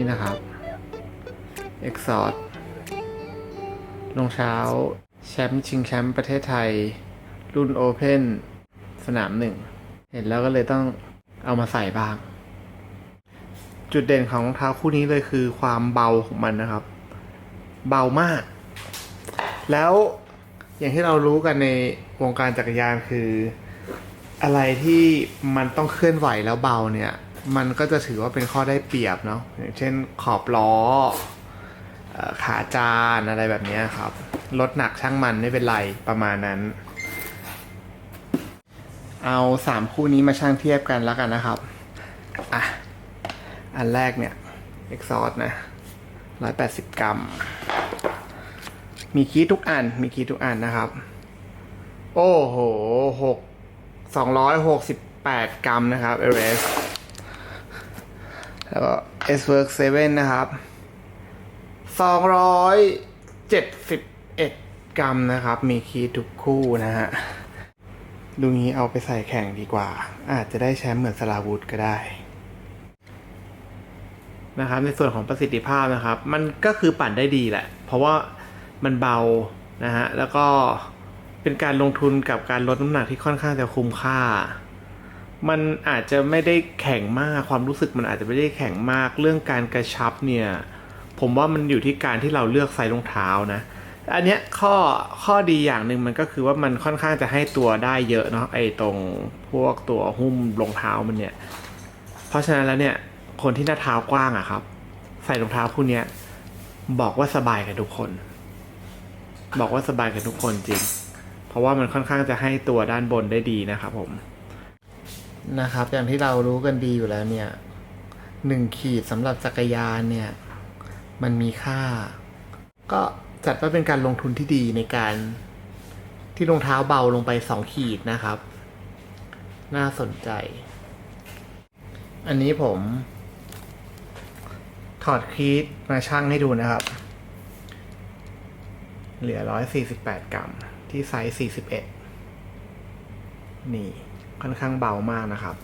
นี่นะครับ e x o r t รองเท้า แชมป์ชิงแชมป์ประเทศไทย รุ่นโอเพนสนามหนึ่ง เห็นแล้วก็เลยต้องเอามาใส่บ้าง จุดเด่นของรองเท้าคู่นี้เลยคือความเบาของมันนะครับ เบามาก แล้วอย่างที่เรารู้กันในวงการจักรยานคือ อะไรที่มันต้องเคลื่อนไหวแล้วเบาเนี่ย มันก็จะถือว่าเป็นข้อได้เปรียบเนาะอย่างเช่นขอบล้อขาจานอะไรแบบนี้ครับลดหนักช่างมันไม่เป็นไรประมาณนั้น เอาสามคู่นี้มาช่างเทียบกันแล้วกันนะครับอะอันแรกเนี่ย exhaust นะร้อยแปดสิบกรัม มีคีย์ทุกอัน มีคีย์ทุกอันนะครับ โอ้โหหกสองร้อยหกสิบแปดกรัมนะครับเอเรส แล้วก็ S Work 7 นะครับสองร้อยเจ็ดสิบเอ็ดกรัมนะครับ มีคีย์ทุกคู่นะฮะ ดูงี้เอาไปใส่แข่งดีกว่า อาจจะได้แชมป์เหมือนสลาวุธก็ได้นะครับในส่วนของประสิทธิภาพนะครับ มันก็คือปั่นได้ดีแหละ เพราะว่ามันเบานะฮะแล้วก็เป็นการลงทุนกับการลดน้ำหนักที่ค่อนข้างจะคุ้มค่า มันอาจจะไม่ได้แข็งมากความรู้สึกมันอาจจะไม่ได้แข็งมากเรื่องการกระชับเนี่ย ผมว่ามันอยู่ที่การที่เราเลือกไซส์รองเท้านะ อันเนี้ยข้อข้อดีอย่างหนึ่งมันก็คือว่ามันค่อนข้างจะให้ตัวได้เยอะเนาะไอ้ตรงพวกตัวหุ้มรองเท้ามันเนี่ย เพราะฉะนั้นแล้วเนี่ยคนที่หน้าเท้ากว้างอะครับ ใส่รองเท้าคู่นี้บอกว่าสบายกับทุกคน บอกว่าสบายกับทุกคนจริง เพราะว่ามันค่อนข้างจะให้ตัวด้านบนได้ดีนะครับผม นะครับ อย่างที่เรารู้กันดีอยู่แล้วเนี่ยหนึ่งขีดสำหรับจักรยานเนี่ย มันมีค่า ก็จัดว่าเป็นการลงทุนที่ดีในการที่รองเท้าเบาลงไปสองขีดนะครับ น่าสนใจ อันนี้ผม ถอดคีดมาชั่งให้ดูนะครับ เหลือร้อยสี่สิบแปดกรัม ที่ไซส์สี่สิบเอ็ดนี่ ค่อนข้างเบามากนะครับ